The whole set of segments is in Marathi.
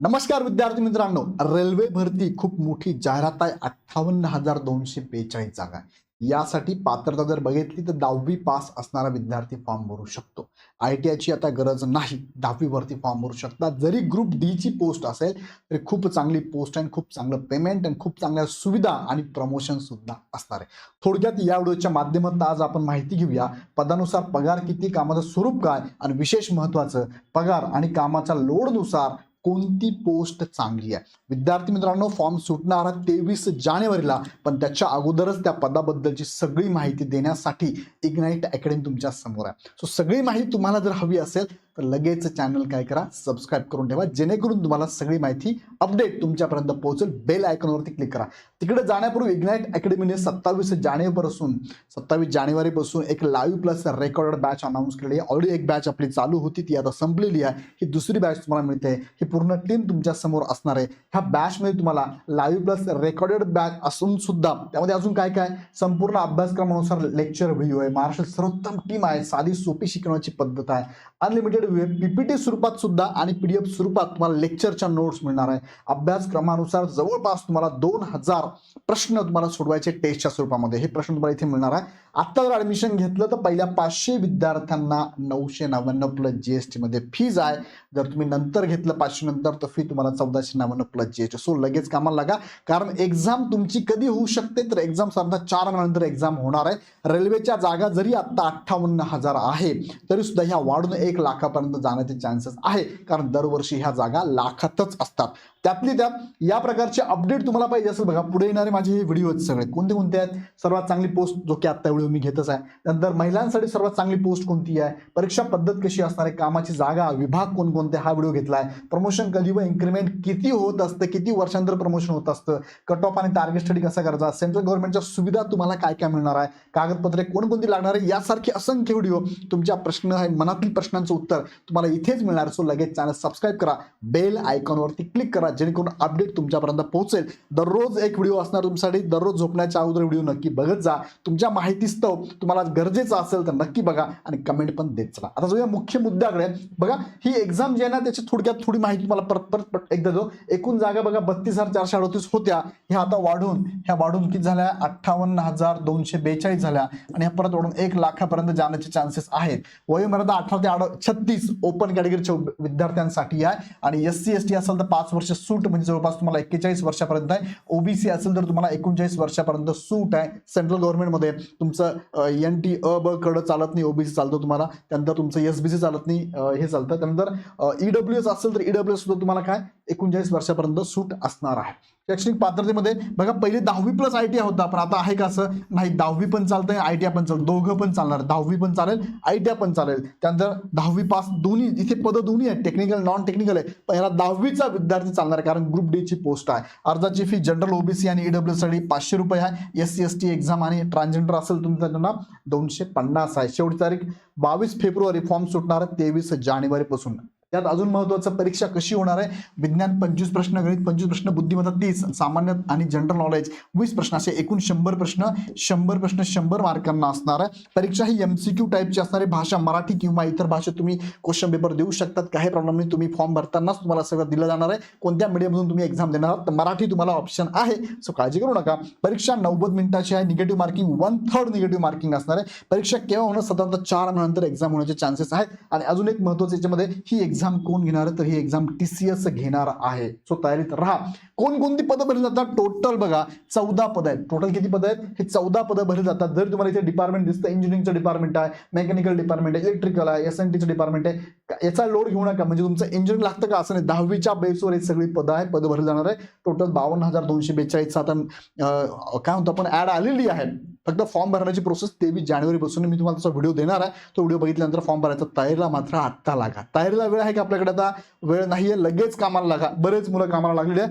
नमस्कार विद्यार्थी मित्रांनो. रेल्वे भरती खूप मोठी जाहिरात आहे. अठ्ठावन्न हजार दोनशे बेचाळीस जागा आहे. यासाठी पात्रता जर बघितली तर दहावी पास असणारा विद्यार्थी फॉर्म भरू शकतो. आय टी आयची आता गरज नाही. दहावी वरती फॉर्म भरू शकता. जरी ग्रुप डी ची पोस्ट असेल तरी खूप चांगली पोस्ट आणि खूप चांगलं पेमेंट आणि खूप चांगल्या सुविधा आणि प्रमोशन सुद्धा असणार आहे. थोडक्यात या व्हिडिओच्या माध्यमातून आज आपण माहिती घेऊया. पदानुसार पगार किती कामाचं स्वरूप काय आणि विशेष महत्वाचं पगार आणि कामाच्या लोडनुसार कोणती पोस्ट चांगली आहे? विद्यार्थी मित्रांनो फॉर्म सुटणार तेवीस जानेवारीला. पण त्याच्या अगोदरच त्या पदाबद्दलची सगळी माहिती देण्यासाठी इग्नाईट अकॅडमी तुमच्यासमोर आहे. सो सगळी माहिती तुम्हाला जर हवी असेल तर लगेच चॅनल काय करा सबस्क्राईब करून ठेवा. जेणेकरून तुम्हाला सगळी माहिती अपडेट तुमच्यापर्यंत पोहोचेल. बेल आयकॉनवरती क्लिक करा. तिकडे जाण्यापूर्वी इग्नाईट अकॅडमीने सत्तावीस जानेवारीपासून सत्तावीस जानेवारीपासून एक live plus recorded batch announce केलेली आहे. ऑलरेडी एक बॅच आपली चालू होती. ती आता संपलेली आहे. ही दुसरी बॅच तुम्हाला मिळते. ही पूर्ण टीम तुमच्यासमोर असणार आहे. ह्या बॅचमध्ये तुम्हाला लाईव्ह प्लस रेकॉर्डेड बॅच असून सुद्धा त्यामध्ये अजून काय काय? संपूर्ण अभ्यासक्रमानुसार लेक्चर व्हिडिओ आहे. महाराष्ट्र सर्वोत्तम टीम आहे. साधी सोपी शिकवण्याची पद्धत आहे. अनलिमिटेड पीपीटी स्वरूपात सुद्धा आणि पी डी एफ स्वरूपात तुम्हाला लेक्चरच्या नोट्स मिळणार आहे. अभ्यासक्रमानुसार जवळपास तुम्हाला दोन हजार प्रश्न तुम्हाला सोडवायचे टेस्टच्या स्वरूपामध्ये. हे प्रश्न तुम्हाला इथे मिळणार आहे. आता जर ऍडमिशन घेतलं तर पहिल्या पाचशे विद्यार्थ्यांना नऊशे नव्याण्णव प्लस जी एसमध्ये फीज आहे. जर तुम्ही नंतर घेतलं पाचशे नंतर तर फी तुम्हाला चौदाशे नव्याण्णव plus G S T so लगेच कामाला लागा. कारण एक्झाम तुमची कधी होऊ शकते? तर एक्झाम साधारणतः चार महिन्यानंतर एक्झाम होणार आहे. रेल्वेच्या जागा जरी आत्ता अठ्ठावन्न हजार आहे तरी सुद्धा ह्या वाढून एक लाखा लाखापर्यंत जाण्याचे चान्सेस आहे. कारण दरवर्षी ह्या जागा लाखातच असतात. त्यातली त्यात या प्रकारचे अपडेट तुम्हाला पाहिजे असेल बघा पुढे येणारे माझे हे व्हिडिओ आहेत सगळे. कोणते कोणते आहेत? सर्वात चांगली पोस्ट जो की आत्ता व्हिडिओ मी घेतच आहे. नंतर महिलांसाठी सर्वात चांगली पोस्ट कोणती आहे? परीक्षा पद्धत कशी असणार आहे? कामाची जागा विभाग कोणकोणते? हा व्हिडिओ घेतला आहे प्रमोशन कधी व इन्क्रीमेंट किती होत असतं? किती वर्षांतर प्रमोशन होत असतं? कट ऑफ आणि टार्गेट स्टडी कसा करायचा? सेंट्रल गव्हर्नमेंटच्या सुविधा तुम्हाला काय काय मिळणार आहे? कागदपत्रे कोणकोणती लागणार आहे? यासारखे असंख्य व्हिडिओ तुमच्या प्रश्न आहे मनातील प्रश्नांचं उत्तर तुम्हाला इथेच मिळणार. सो लगेच चॅनल सबस्क्राईब करा. बेल आयकॉनवरती क्लिक करा जेणेकरून अपडेट तुमच्यापर्यंत पोहोचेल. दररोज एक व्हिडिओ असणार तुमच्यासाठी. दररोज झोपण्याच्या अगोदर व्हिडिओ नक्की बघत जा. तुमच्या माहितीस्तव तुम्हाला गरजेचं असेल तर नक्की बघा आणि कमेंट पण देत चला. आता जाऊया मुख्य मुद्द्याकडे. बघा ही एक्झाम जी आहे ना त्याची थोडक्यात थोडी माहिती मला परत परत एकदा जो एकूण जागा बघा बत्तीस हजार चारशे अडतीस होत्या. ह्या आता वाढून ह्या वाढून किती झाल्या? अठ्ठावन्न हजार दोनशे बेचाळीस झाल्या. आणि ह्या परत वाढून एक लाखापर्यंत जाण्याचे चान्सेस आहेत. वयोमर्यादा अठरा ते आड छत्तीस ओपन कॅटेगरीच्या विद्यार्थ्यांसाठी आहे. आणि एस सी एस टी असेल तर पाच वर्ष सूट म्हणजे जवळपास तुम्हाला एक्केचाळीस वर्षापर्यंत आहे. ओबीसी असेल तर तुम्हाला एकोणचाळीस वर्षापर्यंत सूट आहे. सेंट्रल गव्हर्नमेंटमध्ये तुमचं एन टी अ ब कडं चालत नाही. ओबीसी चालतं तुम्हाला. त्यानंतर तुमचं एस बी सी चालत नाही हे चालतं. त्यानंतर ईडब्ल्यू एस असेल तर ईडब्ल्यू एस सुद्धा तुम्हाला काय? एकोणचाळीस वर्षापर्यंत सूट असणार आहे. शैक्षणिक पात्रतेमध्ये बघा पहिले दहावी प्लस आय टी आय होता पण आता आहे का असं? नाही दहावी पण चालतंय आय टी आय पण चालतं दोघं पण चालणार. दहावी पण चालेल आय टी आय पण चालेल. त्यानंतर दहावी पास दोन्ही इथे पदं दोन्ही आहेत. टेक्निकल नॉन टेक्निकल आहे. पण ह्याला दहावीचा विद्यार्थी चालणार आहे कारण ग्रुप डीची पोस्ट आहे. अर्जाची फी जनरल ओबीसी आणि ईडब्ल्यू साठी पाचशे रुपये आहे. S C S T exam आणि ट्रान्सजेंडर असेल तुमचं त्यांना दोनशे पन्नास आहे. शेवटी तारीख बावीस फेब्रुवारी फॉर्म सुटणार तेवीस जानेवारीपासून. त्यात अजून महत्वाचं परीक्षा कशी होणार आहे? विज्ञान पंचवीस प्रश्न गणित पंचवीस प्रश्न बुद्धिमत्ता तीस सामान्य आणि जनरल नॉलेज वीस प्रश्न असे एकूण शंभर प्रश्न शंभर प्रश्न शंभर मार्कांना असणार आहे. परीक्षा ही एमसीक्यू टाईपची असणारी भाषा मराठी किंवा इतर भाषेत तुम्ही क्वेश्चन पेपर देऊ शकतात. काही प्रॉब्लेम नाही. तुम्ही फॉर्म भरतानाच तुम्हाला सगळं दिलं जाणार आहे. कोणत्या मीडियममधून तुम्ही एक्झाम देणार आहात? तर मराठी तुम्हाला ऑप्शन आहे. सो काळजी करू नका. परीक्षा नव्वद मिनिटाची आहे. Negative marking one third negative marking असणार आहे. परीक्षा केव्हा होणं साधारणतः चार महिन्यानंतर एक्झाम होण्याचे चान्सेस आहेत. आणि अजून एक महत्वाचं याच्यामध्ये ही एक्झाम कोण घेणार आहे? तर ही एक्झाम टी सी एस घेणार आहे. सो तयारीत राहा. कोणकोणती पदं भरली जातात? टोटल बघा चौदा पदं आहेत. टोटल किती पदं आहेत? हे चौदा पदं भरली जातात. जर तुम्हाला इथे डिपार्टमेंट दिसतं इंजिनिअरिंगचं डिपार्टमेंट आहे मेकॅनिकल डिपार्टमेंट आहे इलेक्ट्रिकल आहे एस एन टीचं डिपार्टमेंट आहे याचा लोड घेऊ नका. म्हणजे तुमचं इंजिनिअरिंग लागतं का? असं नाही. दहावीच्या बेसवर हे सगळी पदं आहे पदं भरली जाणार आहे टोटल बावन्न हजार दोनशे बेचाळीस आता काय म्हणतो आपण? ऍड आलेली आहे फक्त फॉर्म भरण्याची प्रोसेस तेवीस जानेवारीपासून मी तुम्हाला त्याचा व्हिडिओ देणार आहे. तो व्हिडिओ बघितल्यानंतर फॉर्म भरायचा तयारीला मात्र आत्ता लागा. तयारीला वेळ आहे की आपल्याकडे आता? वेळ नाहीये लगेच कामाला लागा. बरेच मुलं कामाला लागलेले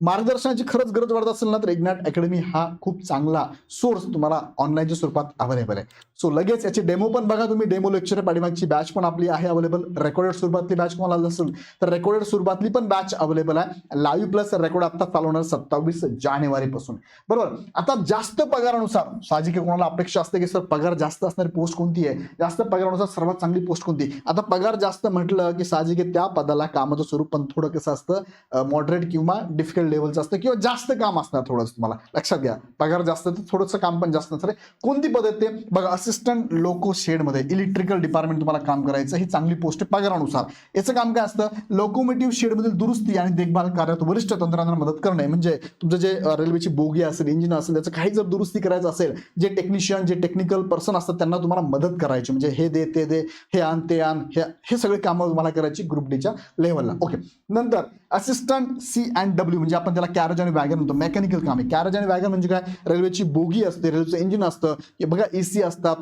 मार्गदर्शनाची खरंच गरज वाटत असेल ना तर इग्नॅट अकॅडमी हा खूप चांगला सोर्स तुम्हाला ऑनलाईनच्या स्वरूपात अवेलेबल आहे. सो लगेच याची डेमो पण बघा तुम्ही. डेमो लेक्चर पाठीमागची बॅच पण आपली आहे अवेलेबल रेकॉर्डेड स्वरूपातली बॅच तुम्हाला असेल तर रेकॉर्डेड स्वरूपातली पण बॅच अवेलेबल आहे. लाईव्ह प्लस रेकॉर्ड आता चालवणार सत्तावीस जानेवारी पासून. बरोबर? आता जास्त पगारानुसार साहजिक कोणाला अपेक्षा असते की सर पगार जास्त असणारी पोस्ट कोणती आहे? जास्त पगारानुसार सर्वात चांगली पोस्ट कोणती आता पगार जास्त म्हटलं की साहजिक त्या पदाला कामाचं स्वरूप पण थोडं कसं असतं मॉडरेट किंवा डिफिकल्ट लेवलचं असतं किंवा जास्त काम असणार थोडंसं तुम्हाला. लक्षात घ्या. पगार जास्त तर थोडंसं काम पण जास्त असणार कोणती पद आहेत ते बघा असिस्टंट लोको शेडमध्ये इलेक्ट्रिकल डिपार्टमेंट तुम्हाला काम करायचं ही चांगली पोस्ट आहे पगारानुसार. याचं काम काय असतं? लोकोमेटिव्ह शेडमधील दुरुस्ती आणि देखभाल कार्यात वरिष्ठ तंत्रज्ञांना मदत करणे. म्हणजे तुमचं जे रेल्वेची बोगी असेल इंजिन असेल त्याचं काही जर दुरुस्ती करायचं असेल जे टेक्निशियन जे टेक्निकल पर्सन असतात त्यांना तुम्हाला मदत करायची. म्हणजे हे दे ते दे हे आण ते आण हे हे सगळे कामं तुम्हाला करायची ग्रुप डीच्या लेवलला ओके नंतर असिस्टंट सी अँड डब्ल्यू म्हणजे आपण त्याला कॅरेज आणि वॅगन म्हणतो. मेकॅनिकल काम आहे. कॅरेज आणि वॅगन म्हणजे काय? रेल्वेची बोगी असते रेल्वेचं इंजिन असतं. बघा एसी असतात.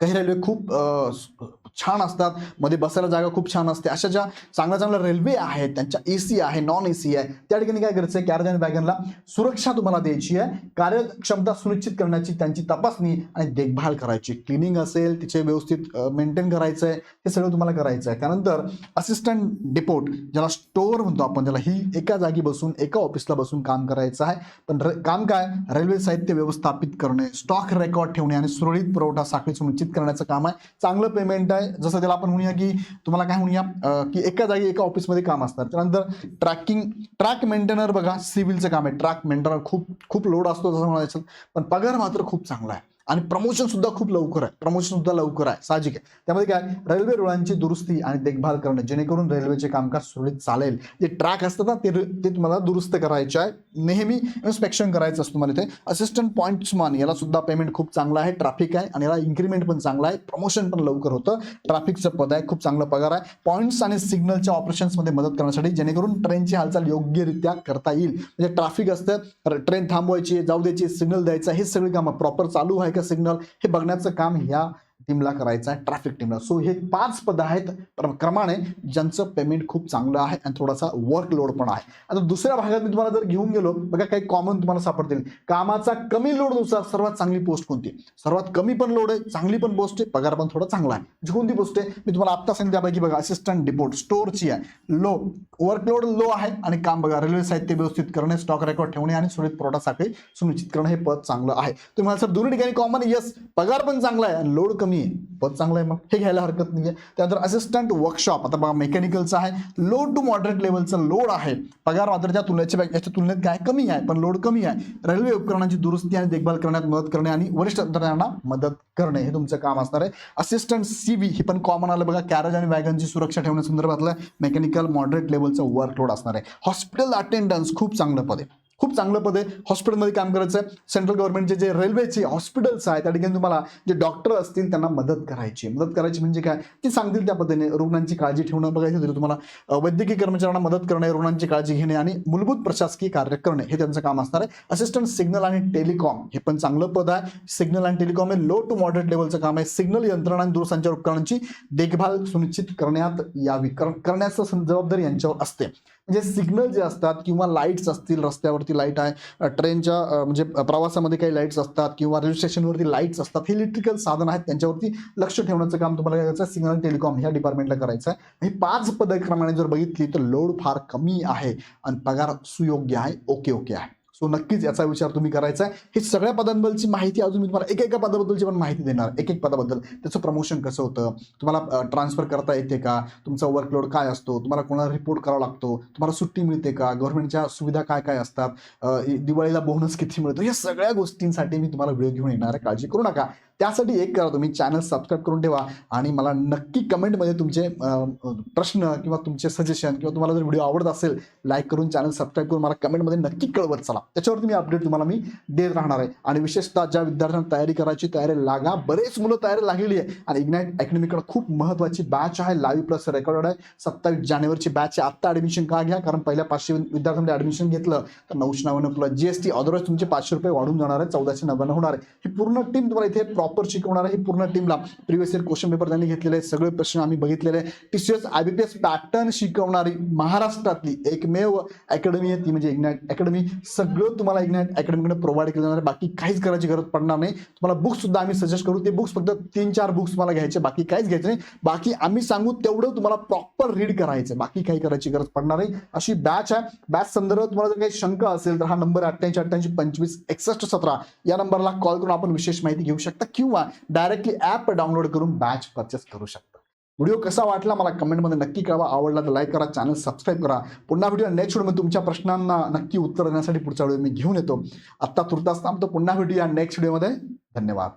काही रेल्वे खूप छान असतात. मध्ये बसायला जागा खूप छान असते. अशा ज्या चांगल्या चांगल्या रेल्वे आहेत त्यांच्या ए सी आहे नॉन ए सी आहे त्या ठिकाणी काय करायचं? आहे कॅरेज आणि वॅगनला सुरक्षा तुम्हाला द्यायची आहे. कार्यक्षमता सुनिश्चित करण्याची त्यांची तपासणी आणि देखभाल करायची. क्लिनिंग असेल तिचे व्यवस्थित मेंटेन करायचं आहे हे सगळं तुम्हाला करायचं आहे त्यानंतर असिस्टंट डिपोट ज्याला स्टोअर म्हणतो आपण ज्याला ही एका जागी बसून एका ऑफिसला बसून काम करायचं आहे. पण काम काय? रेल्वे साहित्य व्यवस्थापित करणे स्टॉक रेकॉर्ड ठेवणे आणि सुरळीत पुरवठा साखळी सुनिश्चित करण्याचं काम आहे. चांगलं पेमेंट आहे. जसं त्याला आपण म्हणूया की तुम्हाला काय म्हणूया की एका जागी एका ऑफिसमध्ये काम असणार. त्यानंतर ट्रॅकिंग ट्रॅक मेंटेनर बघा सिव्हिलचं काम आहे. ट्रॅक मेंटेनर खूप खूप लोड असतो तसं म्हणायचं. पण पगार मात्र खूप चांगला आहे. आणि प्रमोशन सुद्धा खूप लवकर आहे. प्रमोशन सुद्धा लवकर आहे. साहजिक आहे. त्यामध्ये काय? रेल्वे रुळांची दुरुस्ती आणि देखभाल करणे. जेणेकरून रेल्वेचे कामकाज सुरळीत चालेल. जे ट्रॅक असतात ना ते ते तुम्हाला दुरुस्त करायचे आहे. नेहमी इन्स्पेक्शन करायचं असतं तुम्हाला इथे. असिस्टंट पॉईंट्समन याला सुद्धा पेमेंट खूप चांगलं आहे. ट्रॅफिक आहे आणि याला इन्क्रीमेंट पण चांगला आहे. प्रमोशन पण लवकर होतं. ट्रॅफिकचं पद आहे. खूप चांगला पगार आहे. पॉईंट्स आणि सिग्नलच्या ऑपरेशन्समध्ये मदत करण्यासाठी जेणेकरून ट्रेनची हालचाल योग्यरित्या करता येईल. म्हणजे ट्रॅफिक असतं. ट्रेन थांबवायची जाऊ द्यायची सिग्नल द्यायचा हे सगळी कामं प्रॉपर चालू आहे का सिग्नल हे बघण्याचं काम ह्या टीमला करायचं आहे ट्रॅफिक टीमला सो हे पाच पद आहेत प्र- क्रमाने ज्यांचं पेमेंट खूप चांगलं आहे आणि थोडासा वर्कलोड पण आहे. आता दुसऱ्या भागात मी तुम्हाला जर घेऊन गेलो बघा काही कॉमन तुम्हाला सापडतील. कामाचा कमी लोडनुसार सर्वात चांगली पोस्ट कोणती? सर्वात कमी पण लोड आहे चांगली पण पोस्ट आहे पगार पण थोडा चांगला आहे. म्हणजे कोणती पोस्ट आहे? मी तुम्हाला आत्ता सांगितलं त्यापैकी बघा असिस्टंट डिपोर्ट स्टोअरची आहे. लो वर्कलोड लो आहे आणि काम बघा रेल्वे साहित्य व्यवस्थित करणे स्टॉक रेकॉर्ड ठेवणे आणि सुरळीत पुरवठा साखळी सुनिश्चित करणे हे पद चांगलं आहे. तुम्हाला सर दोन्ही ठिकाणी कॉमन येस पगार पण चांगला आहे आणि लोड कमी आहे पद चांगलं आहे मग. हे घ्यायला हरकत नाही आहे त्यानंतर असिस्टंट वर्कशॉप आता बघा मेकॅनिकलचं आहे. लो टू मॉडरेट लेवलचं लोड आहे. पगार मात्र त्या तुलनेच्या याच्या तुलनेत काय कमी आहे? पण लोड कमी आहे. रेल्वे उपकरणांची दुरुस्ती आणि देखभाल करण्यात मदत करणे आणि वरिष्ठ तंत्रज्ञांना मदत करणे. हे तुमचं काम असणार आहे. असिस्टंट सी बी ही पण कॉमन आलं बघा. कॅरेज आणि वॅगनची सुरक्षा ठेवण्यासंदर्भातलं मेकॅनिकल मॉडरेट लेवलचं वर्कलोड असणार आहे. हॉस्पिटल अटेंडन्स खूप चांगलं पद आहे. खूप चांगलं पद आहे. हॉस्पिटलमध्ये काम करायचं आहे. सेंट्रल गव्हर्नमेंटचे जे रेल्वेचे हॉस्पिटल्स आहेत त्या ठिकाणी तुम्हाला जे डॉक्टर असतील त्यांना मदत करायची मदत करायची म्हणजे काय? ते सांगतील त्या पद्धतीने. रुग्णांची काळजी ठेवणं बघायचं तरी तुम्हाला वैद्यकीय कर्मचाऱ्यांना मदत करणे रुग्णांची काळजी घेणे आणि मूलभूत प्रशासकीय कार्य करणे हे त्यांचं काम असणार आहे. असिस्टंट सिग्नल आणि टेलिकॉम हे पण चांगलं पद आहे. सिग्नल आणि टेलिकॉम हे लो टू मॉडरेट लेवलचं काम आहे. सिग्नल यंत्रणा आणि दूरसंचार उपकरणांची देखभाल सुनिश्चित करण्यात यावी. कर- करण्याचं जबाबदारी यांच्यावर असते. जे सिग्नल जे असतात किंवा लाईट्स असतील रस्त्यावरती लाइट आहे ट्रेनच्या म्हणजे प्रवासामध्ये काही लाईट्स असतात किंवा रेल्वे स्टेशनवरती लाईट्स असतात हे इलेक्ट्रिकल साधन आहेत त्यांच्यावरती लक्ष ठेवण्याचं काम तुम्हाला काय करायचं सिग्नल टेलिकॉम ह्या डिपार्टमेंटला करायचं आहे ही पाच पदक्रमाने जर बघितली तर लोड फार कमी आहे आणि पगार सुयोग्य आहे ओके ओके आहे. सो नक्कीच याचा विचार तुम्ही करायचा आहे. हे सगळ्या पदांबद्दलची माहिती अजून मी तुम्हाला एक एका पदाबद्दलची पण माहिती देणार एक एक पदाबद्दल. त्याचं प्रमोशन कसं होतं? तुम्हाला ट्रान्सफर करता येते का? तुमचा वर्कलोड काय असतो? तुम्हाला कोणाला रिपोर्ट करावा लागतो? तुम्हाला सुट्टी मिळते का? गव्हर्नमेंटच्या सुविधा काय काय असतात? दिवाळीला बोनस किती मिळतो? या सगळ्या गोष्टींसाठी मी तुम्हाला वेळ घेऊन येणार आहे. काळजी करू नका. त्यासाठी एक करा तुम्ही. चॅनल सबस्क्राईब करून ठेवा आणि मला नक्की कमेंटमध्ये तुमचे प्रश्न किंवा तुमचे सजेशन किंवा तुम्हाला जर व्हिडिओ आवडत असेल लाईक करून चॅनल सबस्क्राईब करून मला कमेंटमध्ये नक्की कळवत चला. त्याच्यावरती मी अपडेट तुम्हाला मी देत राहणार आहे. आणि विशेषतः ज्या विद्यार्थ्यांना तयारी करायची तयारी लागा. बरेच मुलं तयारी लागलेली आहे. आणि इग्नाईट अकॅडमीकडे खूप महत्त्वाची बॅच आहे. लाईव्ह प्लस रेकॉर्ड आहे. सत्तावीस जानेवारीची बॅच आहे. आत्ता ॲडमिशन का घ्या? कारण पहिल्या पाचशे विद्यार्थ्यांमध्ये ॲडमिशन घेतलं तर नऊशे नव्याण्णव plus G S T otherwise तुमचे पाचशे रुपये वाढून जाणार आहे. चौदाशे नव्याण्णव होणार आहे. ही पूर्ण टीम तुम्हाला इथे प्रॉपर शिकवणार आहे. ही पूर्ण टीमला प्रिव्हियस इयर क्वेश्चन पेपर त्यांनी घेतलेले आहेत. सगळे प्रश्न आम्ही बघितलेले आहे T C S I B P S pattern शिकवणारी महाराष्ट्रातली एकमेव अकॅडमी आहे ती म्हणजे इग्नाइट अकॅडमी सगळं तुम्हाला इग्नाइट अकॅडमीकडे प्रोव्हाइड केलं जाणार बाकी काहीच करायची गरज पडणार नाही. तुम्हाला बुक्स सुद्धा आम्ही सजेस्ट करू. ते बुक्स फक्त तीन चार बुक्स तुम्हाला घ्यायचे बाकी काहीच घ्यायचं नाही. बाकी आम्ही सांगू तेवढं तुम्हाला प्रॉपर रीड करायचं बाकी काही करायची गरज पडणार नाही. अशी बॅच आहे. बॅच संदर्भात तुम्हाला जर काही शंका असेल तर हा नंबर अठ्ठ्याऐंशी अठ्ठ्याऐंशी पंचवीस एकसष्ट सतरा. या नंबरला कॉल करून आपण विशेष माहिती घेऊ शकता किंवा डायरेक्टली ॲप डाउनलोड करून बॅच परचेस करू शकता. व्हिडिओ कसा वाटला मला कमेंटमध्ये नक्की कळवा. आवडला तर लाईक करा चॅनल सबस्क्राईब करा. पुन्हा व्हिडिओ नेक्स्ट व्हिडिओमध्ये तुमच्या प्रश्नांना नक्की उत्तर देण्यासाठी पुढचा व्हिडिओ मी घेऊन येतो. आत्ता तुर्तास थांबतो. पुन्हा व्हिडिओ या नेक्स्ट व्हिडिओमध्ये धन्यवाद.